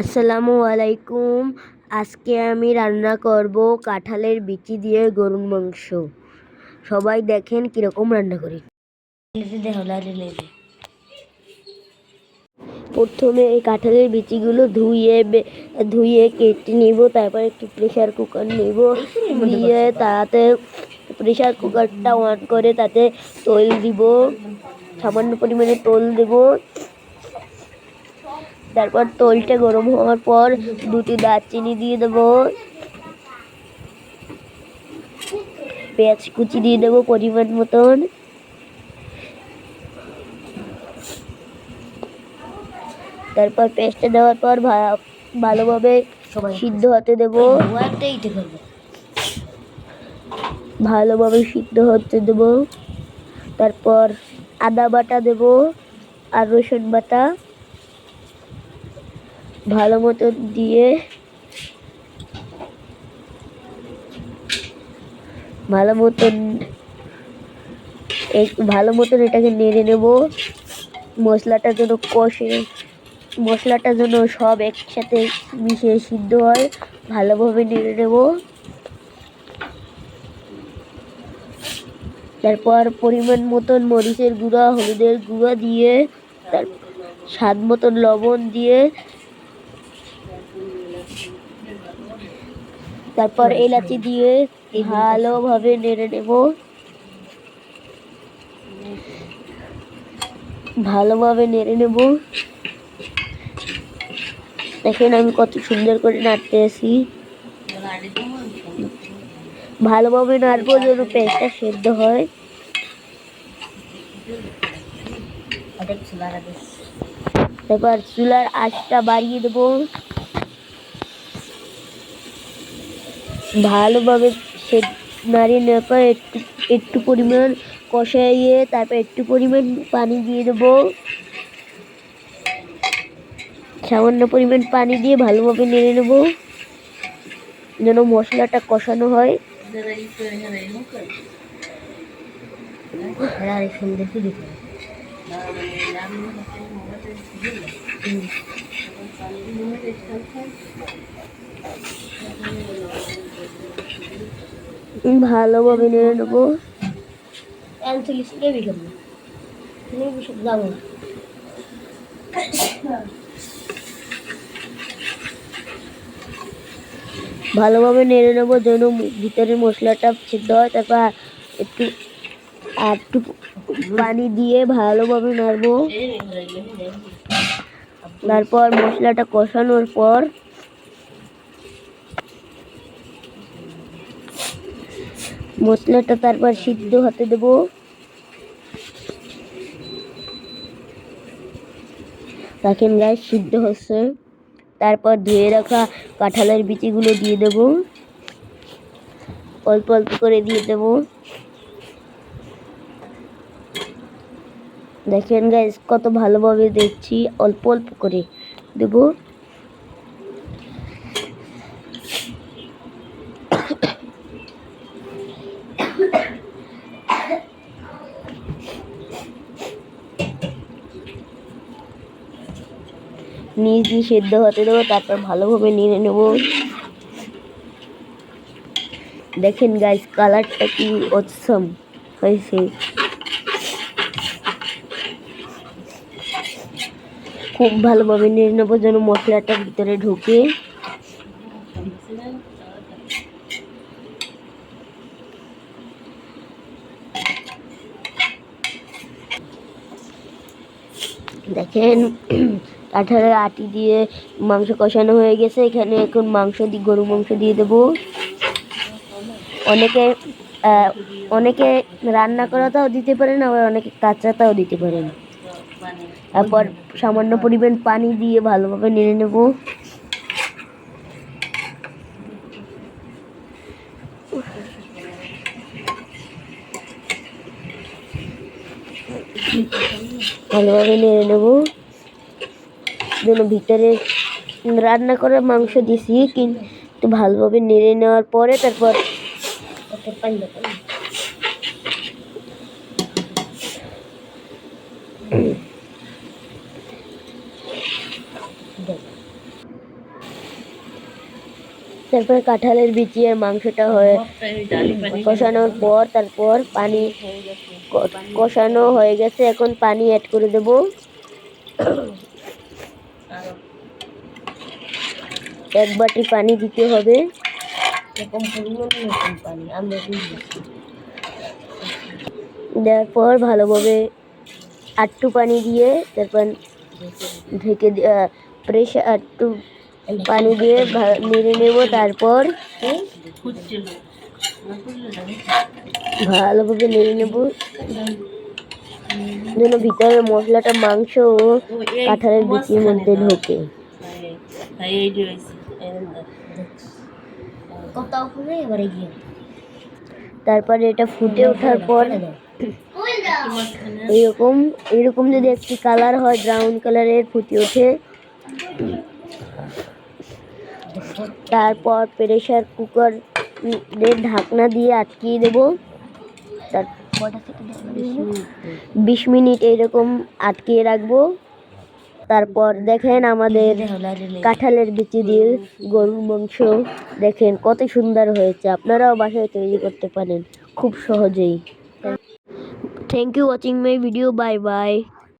আসসালামু আলাইকুম। আজকে আমি রান্না করব কাঁঠালের বিচি দিয়ে গরুর মাংস। সবাই দেখেন কীরকম রান্না করি। প্রথমে এই কাঁঠালের বিচিগুলো ধুয়ে ধুয়ে কেটে নিব, তারপর একটু প্রেশার কুকার নিব। দিয়ে তাতে প্রেশার কুকারটা অন করে তাতে তৈল দিব। সামান্য পরিমাণে তোল দেব। তারপর তোলটা গরম হওয়ার পর দুটি দারচিনি দিয়ে দেবো। পেঁয়াজ কুচি দিয়ে দেবো পরিমাণ মতন। তারপর পেস্টটা দেওয়ার পর ভালোভাবে সিদ্ধ হতে দেবো। ভালোভাবে সিদ্ধ হতে দেবো। তারপর আদা বাটা দেবো আর রসুন বাটা। ভালো মতো দিয়ে ভালো মতন ভালো মতন এটাকে নেড়ে নেব। মশলাটা যেন কষে, মশলাটা যেন সব একসাথে মিশে সিদ্ধ হয়, ভালোভাবে নেড়ে নেব। তারপর পরিমাণ মতন মরিচের গুঁড়া, হলুদের গুঁড়া দিয়ে, তার স্বাদ মতন লবণ দিয়ে তারপর এলাচি দিয়ে ভালোভাবে নেড়ে নেব। ভালোভাবে নেড়ে নেব। দেখেন আমি কত সুন্দর করে নাড়তে আছি। ভালোভাবে নাড়বো যেন পেঁয়াজটা সেদ্ধ হয়। তারপর চুলার আঁচটা বাড়িয়ে দেবো। ভালোভাবে সে নাড়িয়ে নেওয়ার পর একটু একটু পরিমাণ কষাইয়ে তারপর একটু পরিমাণ পানি দিয়ে দেবো। সামান্য পরিমাণ পানি দিয়ে ভালোভাবে নেড়ে নেব। যেন মশলাটা কষানো হয়। ভালোভাবে নেড়ে নেব। ভালোভাবে নেড়ে নেব যেন ভিতরে মশলাটা সিদ্ধ হয় তারপর একটু একটু পানি দিয়ে ভালোভাবে নাড়বো। তারপর মশলাটা কষানোর পর মশলাটা তারপর সিদ্ধ হতে দেবো। দেখেন গাছ সিদ্ধ হচ্ছে। তারপর ধুয়ে রাখা কাঁঠালের বিচিগুলো দিয়ে দেব। অল্প অল্প করে দিয়ে দেব। দেখেন গাইস কত ভালোভাবে দেখছি। অল্প অল্প করে দেব। নিচ দিয়ে সেদ্ধ হতে দেবো, তারপর ভালোভাবে নিয়ে নেব। দেখেন গাইস কালারটা কি অসম হয়েছে। খুব ভালোভাবে নিয়ে নেব যেন মশলাটা ভিতরে ঢুকে। দেখেন কাঁঠালের আটি দিয়ে মাংস কষানো হয়ে গেছে। এখানে এখন মাংস দিয়ে গরু মাংস দিয়ে দেবো। অনেকে অনেকে রান্না করাটাও দিতে পারেন, আবার অনেকে কাঁচাটাও দিতে পারেন। তারপর সামান্য পরিমাণ পানি দিয়ে ভালোভাবে নেড়ে নেব। ভালোভাবে নেড়ে নেব। যেন ভিতরে রান্না করা মাংস দিছি কিন্তু ভালোভাবে নেড়ে নেওয়ার পরে তারপর তারপরে কাঁঠালের বিচি আর মাংসটা হয়ে কষানোর পর তারপর পানি কষানো হয়ে গেছে, এখন পানি অ্যাড করে দেব। এক বাটি পানি দিতে হবে। এরকম পরিমাণে নতুন পানি আমরা দেওয়ার পর ভালোভাবে আটটু পানি দিয়ে তারপর ঢেকে প্রেশার আটটু পানি দিয়ে নেড়ে নেব তারপর ভালোভাবে নেড়ে নেব। যেন ভিতরে মশলাটা মাংস ও কাঁঠালের বিচির মধ্যে ঢোকে। কত উপরে এবারে গিয়ে তারপরে এটা ফুটে ওঠার পর এরকম এরকম যদি একটি কালার হয় ব্রাউন কালারের ফুটে ওঠে। তারপর প্রেশার কুকার এর ঢাকনা দিয়ে আটকিয়ে দেব। তারপর বিশ মিনিট এরকম আটকিয়ে রাখব। তারপর দেখেন আমাদের কাঁঠালের বিচি দিয়ে গরুর মাংস। দেখেন কত সুন্দর হয়েছে। আপনারাও বাসায় তৈরি করতে পারেন, খুব সহজেই। Thank you watching my video bye bye